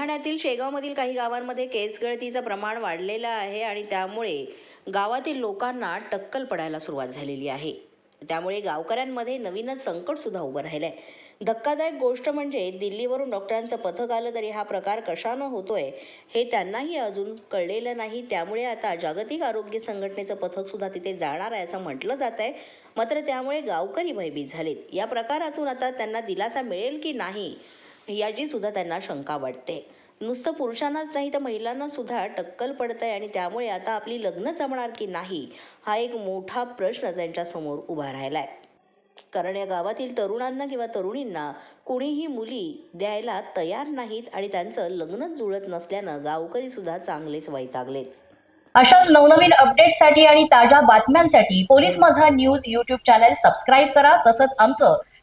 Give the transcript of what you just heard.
बुलढाण्यातील शेगावमधील काही गावांमध्ये केस गळतीचं प्रमाण वाढलेलं आहे आणि त्यामुळे गावातील लोकांना टक्कल पडायला सुरुवात झालेली आहे. त्यामुळे गावकऱ्यांमध्ये नवीनच संकट सुद्धा उभं राहिलंय. धक्कादायक गोष्ट म्हणजे दिल्लीवरून डॉक्टरांचं पथक आलं तरी हा प्रकार कशानं होतोय हे त्यांनाही अजून कळलेलं नाही. त्यामुळे आता जागतिक आरोग्य संघटनेचं पथक सुद्धा तिथे जाणार आहे असं म्हटलं जात आहे मात्र त्यामुळे गावकरी भयभीत झालेत. या प्रकारातून आता त्यांना दिलासा मिळेल की नाही याची सुद्धा त्यांना शंका वाटते. नुसतं पुरुषांनाच नाही तर महिलांना सुद्धा टक्कल पडत आहे आणि त्यामुळे आता आपली लग्न जमणार की नाही हा एक मोठा प्रश्न त्यांच्यासमोर उभा राहिला आहे कारण या गावातील तरुणांना किंवा तरुणींना कुणीही मुली द्यायला तयार नाहीत आणि त्यांचं लग्नच जुळत नसल्यानं गावकरी सुद्धा चांगलेच वैतागलेत. अशाच नवनवीन अपडेटसाठी आणि ताज्या बातम्यांसाठी पोलीस माझा न्यूज यूट्यूब चॅनल सबस्क्राईब करा. तसंच आमचं